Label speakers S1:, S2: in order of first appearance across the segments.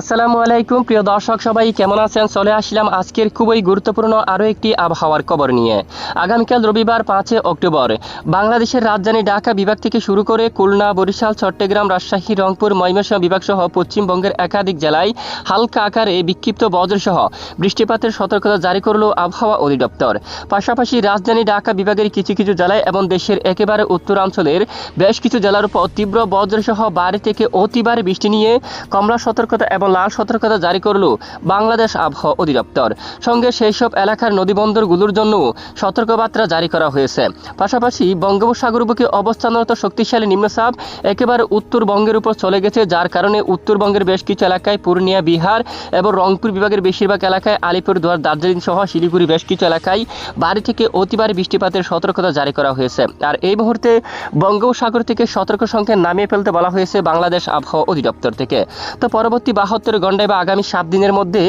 S1: আসসালামু আলাইকুম, প্রিয় দর্শক সবাই, কেমন আছেন? চলে আসলাম আজকের খুবই গুরুত্বপূর্ণ আরও একটি আবহাওয়ার খবর নিয়ে। আগামীকাল রবিবার পাঁচে অক্টোবর, বাংলাদেশের রাজধানী ঢাকা বিভাগ থেকে শুরু করে খুলনা, বরিশাল, চট্টগ্রাম, রাজশাহী, রংপুর, ময়মনসিংহ বিভাগ সহ পশ্চিমবঙ্গের একাধিক জেলায় হালকা আকারে বিক্ষিপ্ত বজ্রসহ বৃষ্টিপাতের সতর্কতা জারি করল আবহাওয়া অধিদপ্তর। পাশাপাশি রাজধানী ঢাকা বিভাগের কিছু কিছু জেলায় এবং দেশের একেবারে উত্তরাঞ্চলের বেশ কিছু জেলার উপর তীব্র বজ্রসহ বাড়ি থেকে অতিবারে বৃষ্টি নিয়ে কমলা সতর্কতা এবং লাল সতর্কতা জারি করল বাংলাদেশ আবহাওয়া অধিদপ্তর। সঙ্গে সেই সব এলাকার নদীবন্দরগুলোর জন্য সতর্কবার্তা জারি করা হয়েছে। পাশাপাশি বঙ্গোপসাগর বুকে অবস্থানরত শক্তিশালী নিম্নচাপ একেবারে উত্তরবঙ্গের উপর চলে গেছে, যার কারণে উত্তরবঙ্গের বেশ কিছু এলাকায় পূর্ণিয়া, বিহার এবং রংপুর বিভাগের বেশিরভাগ এলাকায় আলিপুরদুয়ার, দার্জিলিং সহ শিলিগুড়ি বেশ কিছু এলাকায় বাড়ি থেকে অতিবারে বৃষ্টিপাতের সতর্কতা জারি করা হয়েছে। আর এই মুহূর্তে বঙ্গোপসাগর থেকে সতর্ক সংখ্যা নামিয়ে ফেলতে বলা হয়েছে বাংলাদেশ আবহাওয়া অধিদপ্তর থেকে। তো পরবর্তী বাহাত্তর ঘন্টায় বা আগামী সাত দিনের মধ্যে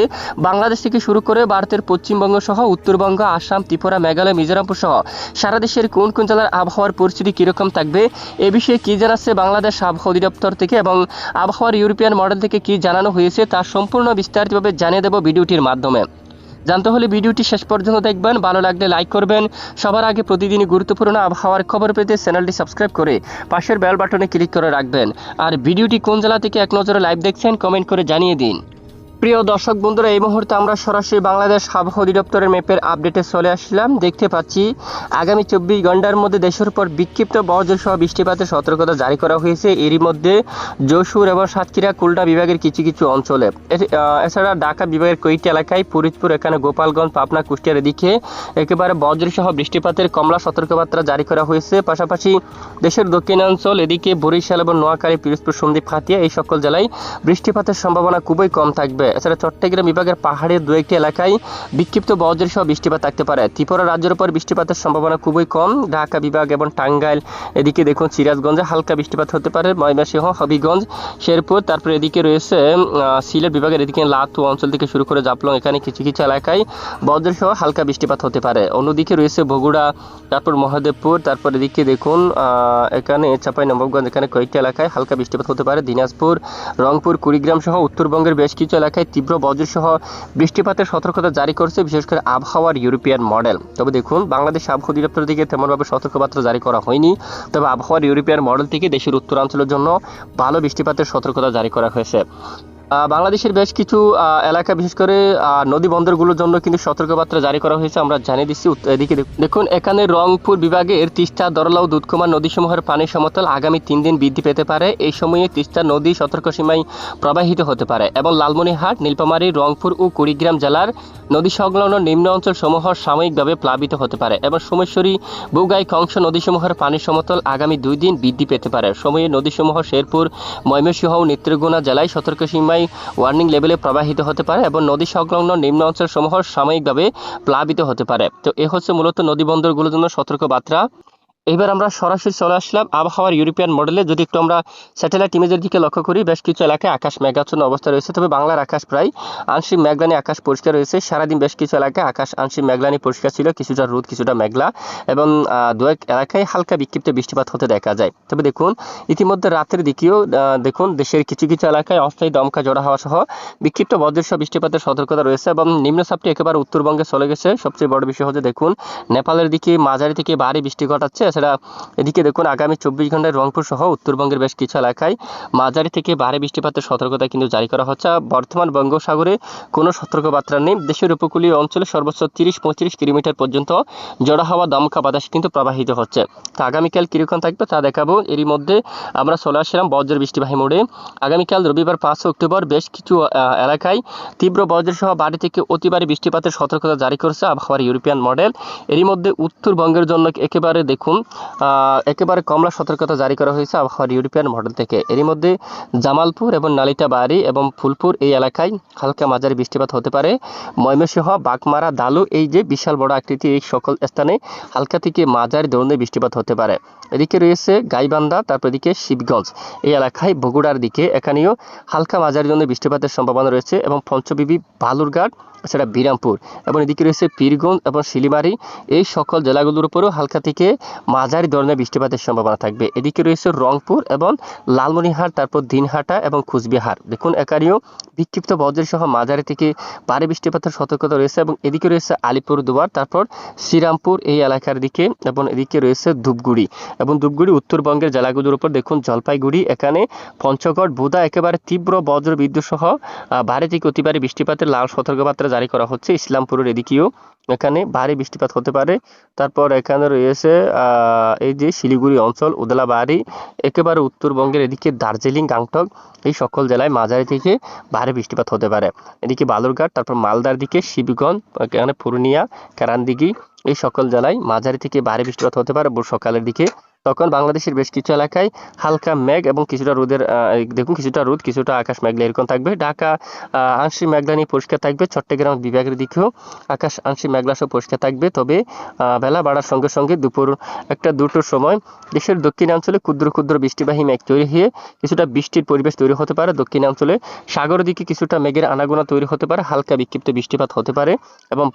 S1: বাংলাদেশ থেকে শুরু করে ভারতের পশ্চিমবঙ্গ সহ উত্তরবঙ্গ, আসাম, ত্রিপুরা, মেঘালয়, মিজোরামপুর সহ সারা দেশের কোন কোন জেলার আবহাওয়ার পরিস্থিতি কীরকম থাকবে এ বিষয়ে কী জানাচ্ছে বাংলাদেশ আবহাওয়া অধিদপ্তর থেকে এবং আবহাওয়ার ইউরোপিয়ান মডেল থেকে কি জানানো হয়েছে তা সম্পূর্ণ বিস্তারিতভাবে জানিয়ে দেব ভিডিওটির মাধ্যমে। জানতে হলে ভিডিওটি শেষ পর্যন্ত দেখবেন। ভালো লাগলে লাইক করবেন। সবার আগে প্রতিদিনই গুরুত্বপূর্ণ আবহাওয়ার খবর পেতে চ্যানেলটি সাবস্ক্রাইব করে পাশের বেল বাটনে ক্লিক করে রাখবেন। আর ভিডিওটি কোন জেলা থেকে এক নজরে লাইভ দেখছেন, কমেন্ট করে জানিয়ে দিন। প্রিয় দর্শক বন্ধুরা, এই মুহূর্তে আমরা সরাসরি বাংলাদেশ আবহাওয়া অধিদপ্তরের ম্যাপের আপডেটে চলে আসলাম। দেখতে পাচ্ছি, আগামী চব্বিশ ঘণ্টার মধ্যে দেশের উপর বিক্ষিপ্ত বজ্রসহ বৃষ্টিপাতের সতর্কতা জারি করা হয়েছে। এরই মধ্যে যশোর এবং সাতক্ষীরা, খুলনা বিভাগের কিছু কিছু অঞ্চলে। এছাড়া ঢাকা বিভাগের কয়েকটি এলাকায় ফরিদপুর, এখানে গোপালগঞ্জ, পাবনা, কুষ্টিয়ার এদিকে একেবারে বজ্রসহ বৃষ্টিপাতের কমলা সতর্কবার্তা জারি করা হয়েছে। পাশাপাশি দেশের দক্ষিণাঞ্চল এদিকে বরিশাল এবং নোয়াখালী, পিরোজপুর, সন্দ্বীপ খাতিয়া এই সকল জেলায় বৃষ্টিপাতের সম্ভাবনা খুবই কম থাকবে। এছাড়া চট্টগ্রাম বিভাগের পাহাড়ের দু একটি এলাকায় বিক্ষিপ্ত বজ্রের সহ বৃষ্টিপাত থাকতে পারে। ত্রিপুরা রাজ্যের উপর বৃষ্টিপাতের সম্ভাবনা খুবই কম। ঢাকা বিভাগ এবং টাঙ্গাইল এদিকে দেখুন সিরাজগঞ্জে হালকা বৃষ্টিপাত হতে পারে। ময়মনসিংহ, হবিগঞ্জ, শেরপুর, তারপরে এদিকে রয়েছে সিলেট বিভাগের এদিকে লাতু অঞ্চল থেকে শুরু করে জাপলং এখানে কিছু কিছু এলাকায় বজ্র সহ হালকা বৃষ্টিপাত হতে পারে। অন্যদিকে রয়েছে বগুড়া, তারপর মহাদেবপুর, তারপর এদিকে দেখুন এখানে চাপাই নবাবগঞ্জ এখানে কয়েকটি এলাকায় হালকা বৃষ্টিপাত হতে পারে। দিনাজপুর, রংপুর, কুড়িগ্রাম সহ উত্তরবঙ্গের বেশ কিছু এলাকায় তীব্র বজ্রসহ বৃষ্টিপাতের সতর্কতা জারি করেছে, বিশেষ করে আবহাওয়ার ইউরোপিয়ান মডেল। তবে দেখুন, বাংলাদেশ আবহাওয়া অধিদপ্তর থেকে তেমনভাবে সতর্কবার্তা জারি করা হয়নি। তবে আবহাওয়ার ইউরোপিয়ান মডেল থেকে দেশের উত্তরাঞ্চলের জন্য ভালো বৃষ্টিপাতের সতর্কতা জারি করা হয়েছে। বাংলাদেশের বেশ কিছু এলাকা, বিশেষ করে নদী বন্দরগুলোর জন্য কিন্তু সতর্কবার্তা জারি করা হয়েছে। আমরা জানিয়ে দিচ্ছি এদিকে দেখুন, এখানে রংপুর বিভাগের তিস্তা দরলাও দুধকুমার নদীসমূহের পানি সমতল আগামী তিন দিন বৃদ্ধি পেতে পারে। এই সময়ে তিস্তা নদী সতর্ক সীমায় প্রবাহিত হতে পারে এবং লালমনিরহাট নীলপামারী রংপুর ও কুড়িগ্রাম জেলার নদী সংলগ্ন নিম্ন অঞ্চল সমূহ সাময়িকভাবে প্লাবিত হতে পারে এবং সোমেশ্বরী, বুগাই, কংস নদীসমূহের পানি সমতল আগামী দুই দিন বৃদ্ধি পেতে পারে। সময়ে নদীসমূহ শেরপুর, ময়মনসিংহ ও নেত্রকোনা জেলায় সতর্ক সীমায় ওয়ার্নিং লেভেলে প্রবাহিত হতে পারে এবং নদী সংলগ্ন নিম্ন অঞ্চলসমূহ সাময়িকভাবে প্লাবিত হতে পারে। তো এ হচ্ছে মূলত নদী বন্দরগুলোর জন্য সতর্ক বার্তা। এবার আমরা সরাসরি চলে আসলাম আবহাওয়ার ইউরোপিয়ান মডেলে যদি একটু আমরা স্যাটেলাইট ইমেজের দিকে লক্ষ্য করি, বেশ কিছু এলাকায় আকাশ মেঘাচ্ছন্ন অবস্থা রয়েছে, তবে বাংলার আকাশ প্রায় আংশিক মেঘলানি আকাশ পরিষ্কার রয়েছে। সারাদিন বেশ কিছু এলাকায় আকাশ আংশিক মেঘলানি পরিষ্কার ছিল, কিছুটা রোদ, কিছুটা মেঘলা এবং দু এক এলাকায় হালকা বিক্ষিপ্ত বৃষ্টিপাত হতে দেখা যায়। তবে দেখুন, ইতিমধ্যে রাতের দিকেও দেখুন, দেশের কিছু কিছু এলাকায় অস্থায়ী দমকা জোড়া হওয়া সহ বিক্ষিপ্ত বজ্রসহ বৃষ্টিপাতের সতর্কতা রয়েছে এবং নিম্নচাপটি একেবারে উত্তরবঙ্গে চলে গেছে। সবচেয়ে বড় বিষয় হচ্ছে, দেখুন, নেপালের দিকে, মাঝারি থেকে ভারী বৃষ্টি ঘটাচ্ছে। এছাড়া এদিকে দেখুন, আগামী চব্বিশ ঘন্টায় রংপুর সহ উত্তরবঙ্গের বেশ কিছু এলাকায় মাঝারি থেকে ভারী বৃষ্টিপাতের সতর্কতা কিন্তু জারি করা হচ্ছে। বর্তমান বঙ্গোসাগরে কোনো সতর্কবার্তা নেই। দেশের উপকূলীয় অঞ্চলে সর্বোচ্চ তিরিশ পঁয়ত্রিশ কিলোমিটার পর্যন্ত জড়া হাওয়া দমকা বাতাস কিন্তু প্রবাহিত হচ্ছে। তো আগামীকাল কীরকম থাকবে তা দেখাবো। এরই মধ্যে আমরা চলে আসলাম বজ্র বৃষ্টিবাহী মোড়ে। আগামীকাল রবিবার পাঁচ অক্টোবর বেশ কিছু এলাকায় তীব্র বজ্রসহ বাড়ি থেকে অতিবারে বৃষ্টিপাতের সতর্কতা জারি করেছে আবহাওয়ার ইউরোপিয়ান মডেল। এরই মধ্যে উত্তরবঙ্গের জন্য একেবারে দেখুন একেবারে কমলা সতর্কতা জারি করা হয়েছে আবহাওয়ার ইউরোপিয়ান মডেল থেকে। এরই মধ্যে জামালপুর এবং নালিতাবাড়ি এবং ফুলপুর এই এলাকায় হালকা মাঝারি বৃষ্টিপাত হতে পারে। ময়মনসিংহ, বাগমারা, দালু এই যে বিশাল বড় আকৃতি, এই সকল স্থানে হালকা থেকে মাঝারি ধরনের বৃষ্টিপাত হতে পারে। এদিকে রয়েছে গাইবান্ধা, তারপর এদিকে শিবগঞ্জ। এই এলাকায় বগুড়ার দিকে এখানেও হালকা মাঝারি ধরনের বৃষ্টিপাতের সম্ভাবনা রয়েছে এবং পঞ্চবিবি, বালুরঘাট, এছাড়া বিরামপুর। এবং এদিকে রয়েছে পীরগঞ্জ এবং শিলিমারি। এই সকল জেলাগুলোর উপরেও হালকা থেকে মাঝারি ধরনের বৃষ্টিপাতের সম্ভাবনা থাকবে। এদিকে রয়েছে রংপুর এবং লালমনিরহাট তারপর দিনহাটা এবং কুচবিহার। দেখুন একারিও বিক্ষিপ্ত বজ্রের সহ মাঝারি থেকে ভারী বৃষ্টিপাতের সতর্কতা রয়েছে এবং এদিকে রয়েছে আলিপুর আলিপুরদুয়ার তারপর শ্রীরামপুর এই এলাকার দিকে এবং এদিকে রয়েছে ধূপগুড়ি এবং ধূপগুড়ি উত্তরবঙ্গের জেলাগুলোর উপর দেখুন জলপাইগুড়ি এখানে পঞ্চগড় বুদা একেবারে তীব্র বজ্র বিদ্যুৎ সহ আহ, ভারী থেকে অতি ভারী বৃষ্টিপাতের লাল সতর্কবার্তা জারি করা হচ্ছে। ইসলামপুরের এদিকেও এখানে ভারী বৃষ্টিপাত হতে পারে। তারপর এখানে রয়েছে এই যে শিলিগুড়ি অঞ্চল, উদলাবাড়ি, একেবারে উত্তরবঙ্গের এদিকে দার্জিলিং গাংটক এই সকল জেলায় মাঝারি থেকে ভারী বৃষ্টিপাত হতে পারে। এদিকে বালুরঘাট, তারপর মালদার দিকে শিবগঞ্জ, এখানে পুরুলিয়া, কেরানদিঘি, এই সকল জেলায় মাঝারি থেকে ভারী বৃষ্টিপাত হতে পারে। সকালের দিকে তখন বাংলাদেশের বেশ কিছু এলাকায় হালকা মেঘ এবং কিছুটা রোদের দেখুন কিছুটা রোদ, কিছুটা আকাশ মেঘলা এরকম থাকবে। ঢাকা আংশিক মেঘলা নিয়ে পরিষ্কার থাকবে, চট্টগ্রাম বিভাগের দিকেও আকাশ আংশিক মেঘলা সহ পরিষ্কার থাকবে। তবে বেলা বাড়ার সঙ্গে সঙ্গে দুপুর একটা দুটোর সময় দেশের দক্ষিণাঞ্চলে ক্ষুদ্র ক্ষুদ্র বৃষ্টিবাহী মেঘ তৈরি হয়ে কিছুটা বৃষ্টির পরিবেশ তৈরি হতে পারে। দক্ষিণাঞ্চলে সাগরের দিকে কিছুটা মেঘের আনাগোনা তৈরি হতে পারে, হালকা বিক্ষিপ্ত বৃষ্টিপাত হতে পারে এবং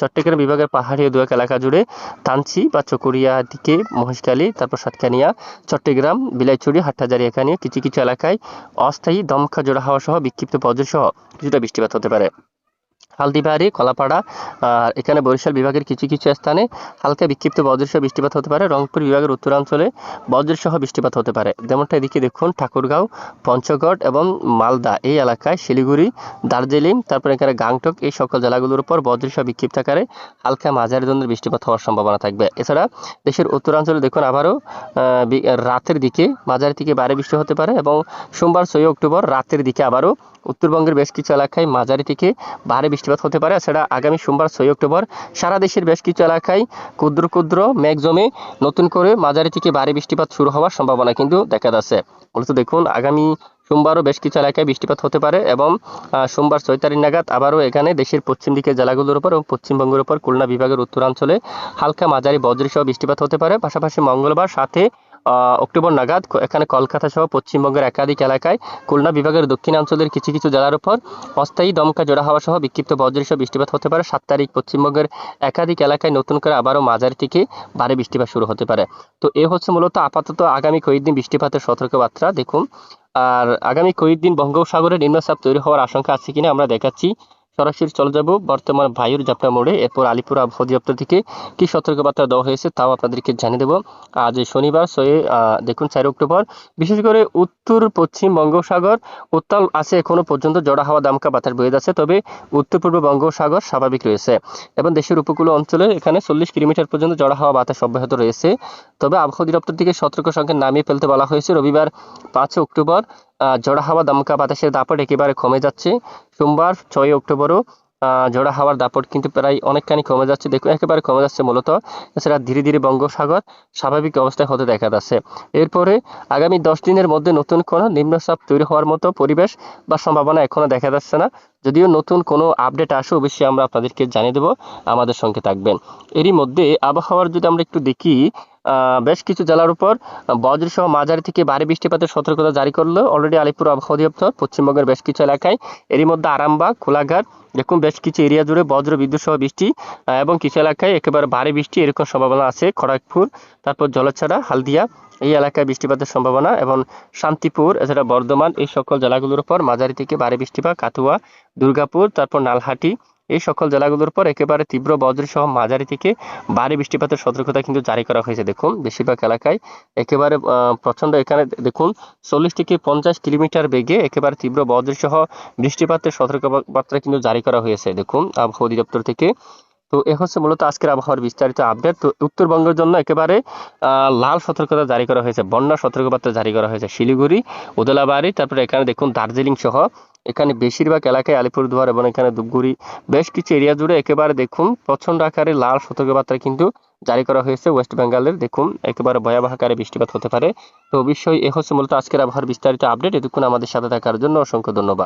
S1: চট্টগ্রাম বিভাগের পাহাড়ি দু এক এলাকা জুড়ে তানচি বা চকরিয়া দিকে মহেশখালী, তারপর সাতকানিয়া, চট্টগ্রাম বিলাইছড়ি হাটহাজারি এখানে কিছু কিছু এলাকায় অস্থায়ী দমকা জোড়া হাওয়া সহ বিক্ষিপ্ত বজ্রসহ কিছুটা বৃষ্টিপাত হতে পারে। হালদিবাড়ি, কলাপাড়া, আর এখানে বরিশাল বিভাগের কিছু কিছু স্থানে হালকা বিক্ষিপ্ত বজ্রসহ বৃষ্টিপাত হতে পারে। রংপুর বিভাগের উত্তরাঞ্চলে বজ্রসহ বৃষ্টিপাত হতে পারে। যেমনটা এদিকে দেখুন, ঠাকুরগাঁও, পঞ্চগড় এবং মালদা এই এলাকায় শিলিগুড়ি, দার্জিলিং, তারপর এখানে গাংটক এই সকল জেলাগুলোর উপর বজ্রসহ বিক্ষিপ্ত আকারে হালকা মাঝারি ধরনের বৃষ্টিপাত হওয়ার সম্ভাবনা থাকবে। এছাড়া দেশের উত্তরাঞ্চলে দেখুন আবারও রাতের দিকে মাঝারি থেকে ভারী বৃষ্টি হতে পারে এবং সোমবার ছয় অক্টোবর রাতের দিকে আবারও উত্তরবঙ্গের বেশ কিছু এলাকায় মাঝারি থেকে ভারী বৃষ্টিপাত হতে পারে, এছাড়া আগামী সোমবার ছয় অক্টোবর সারা দেশের বেশ কিছু এলাকায় ক্ষুদ্র ক্ষুদ্র মেঘ জমে নতুন করে মাঝারি থেকে ভারী বৃষ্টিপাত শুরু হওয়ার সম্ভাবনা কিন্তু দেখা যাচ্ছে। মূলত দেখুন, আগামী সোমবারও বেশ কিছু এলাকায় বৃষ্টিপাত হতে পারে এবং সোমবার ছয় তারিখ নাগাদ আবারও এখানে দেশের পশ্চিম দিকের জেলাগুলোর উপর এবং পশ্চিমবঙ্গের উপর খুলনা বিভাগের উত্তরাঞ্চলে হালকা মাঝারি বজ্রসহ বৃষ্টিপাত হতে পারে। পাশাপাশি মঙ্গলবার সাথে অক্টোবর নাগাদ এখানে কলকাতা সহ পশ্চিমবঙ্গের একাধিক এলাকায় খুলনা বিভাগের দক্ষিণাঞ্চলের কিছু কিছু জেলার উপর অস্থায়ী দমকা জোড়া হওয়া সহ বিক্ষিপ্ত বজ্রসহ বৃষ্টিপাত হতে পারে। সাত তারিখ পশ্চিমবঙ্গের একাধিক এলাকায় নতুন করে আবারও মাঝারি থেকে ভারী বৃষ্টিপাত শুরু হতে পারে। তো এ হচ্ছে মূলত আপাতত আগামী কয়েকদিন বৃষ্টিপাতের সতর্কবার্তা। দেখুন, আর আগামী কয়েকদিন বঙ্গোপসাগরে নিম্নচাপ তৈরি হওয়ার আশঙ্কা আছে কিনা আমরা দেখাচ্ছি। সরাসরি চলে যাব বর্তমান বায়ুর জাপটা মোড়ে, এরপর আলিপুর আবহাওয়া অধিদপ্তর থেকে কি সতর্কবার্তা দেওয়া হয়েছে তাও আপনাদেরকে জানিয়ে দেবো। আজ শনিবার ছয় দেখুন চার অক্টোবর। বিশেষ করে উত্তর, পশ্চিম বঙ্গোপসাগর, উত্তাল আছে এখনও পর্যন্ত, জড়া হাওয়া দামকা বাতাস বয়ে যাচ্ছে, তবে উত্তর, পূর্ব বঙ্গোপসাগর স্বাভাবিক রয়েছে। এবং দেশের উপকূল অঞ্চলে এখানে চল্লিশ কিলোমিটার পর্যন্ত জড়া হাওয়া বাতাস অব্যাহত রয়েছে। তবে আবহাওয়া অধিদপ্তর থেকে সতর্ক সংখ্যা নামিয়ে ফেলতে বলা হয়েছে, রবিবার পাঁচ অক্টোবর। জোড়া হাওয়া দমকা বাতাসের দাপট একেবারে কমে যাচ্ছে। সোমবার ছয় অক্টোবরও জোড়া হাওয়ার দাপট কিন্তু প্রায় অনেকখানি কমে যাচ্ছে। দেখুন, একেবারে কমে যাচ্ছে মূলত। এছাড়া ধীরে ধীরে বঙ্গোপসাগর স্বাভাবিক অবস্থায় হতে দেখা যাচ্ছে। এরপরে আগামী দশ দিনের মধ্যে নতুন কোনো নিম্নচাপ তৈরি হওয়ার মতো পরিবেশ বা সম্ভাবনা এখনও দেখা যাচ্ছে না। যদিও নতুন কোনো আপডেট আসে, অবশ্যই আমরা আপনাদেরকে জানিয়ে দেবো। আমাদের সঙ্গে থাকবেন। এরই মধ্যে আবহাওয়ার যদি আমরা একটু দেখি বেশ কিছু জেলার উপর বজ্রসহ মাঝারি থেকে ভারী বৃষ্টিপাতের সতর্কতা জারি করল। অলরেডি আলিপুর আবহাওয়া অধিদপ্তর, পশ্চিমবঙ্গের বেশ কিছু এলাকায়। এরই মধ্যে আরামবাগ খোলাঘাট দেখুন বেশ কিছু এরিয়া জুড়ে বজ্র, বিদ্যুৎ সহ বৃষ্টি এবং কিছু এলাকায় একেবারে ভারী বৃষ্টি এরকম সম্ভাবনা আছে। খড়গপুর, তারপর জলছাড়া, হালদিয়া, এই এলাকায় বৃষ্টিপাতের সম্ভাবনা, এবং শান্তিপুর, এছাড়া বর্ধমান, এই সকল জেলাগুলোর উপর মাঝারি থেকে ভারী বৃষ্টিপাত কাতুয়া দুর্গাপুর, তারপর নালহাটি এই সকল জেলাগুলোর পর একেবারে তীব্র বজ্র সহ মাঝারি থেকে ভারী বৃষ্টিপাতের সতর্কতা কিন্তু জারি করা হয়েছে। দেখুন, বেশিরভাগ এলাকায় একেবারে প্রচণ্ড এখানে দেখুন, চল্লিশ থেকে পঞ্চাশ কিলোমিটার বেগে একেবারে তীব্র বজ্র সহ বৃষ্টিপাতের সতর্কবার্তা কিন্তু জারি করা হয়েছে। দেখুন, আবহাওয়া অধিদপ্তর থেকে তো এ হচ্ছে মূলত আজকের আবহাওয়ার বিস্তারিত আপডেট তো উত্তরবঙ্গের জন্য একেবারে লাল সতর্কতা জারি করা হয়েছে, বন্যা সতর্কবার্তা জারি করা হয়েছে শিলিগুড়ি, উদলাবাড়ি, তারপরে এখানে দেখুন দার্জিলিং সহ, এখানে বেশিরভাগ এলাকায় আলিপুরদুয়ার এবং এখানে ধূপগুড়ি, বেশ কিছু এরিয়া জুড়ে একেবারে দেখুন প্রচণ্ড আকারে লাল সতর্কবার্তা কিন্তু জারি করা হয়েছে ওয়েস্ট বেঙ্গলের, দেখুন একেবারে ভয়াবহ আকারে বৃষ্টিপাত হতে পারে। তো অবশ্যই এ হচ্ছে মূলত আজকের আবহাওয়ার বিস্তারিত আপডেট এতক্ষণ আমাদের সাথে থাকার জন্য অসংখ্য ধন্যবাদ।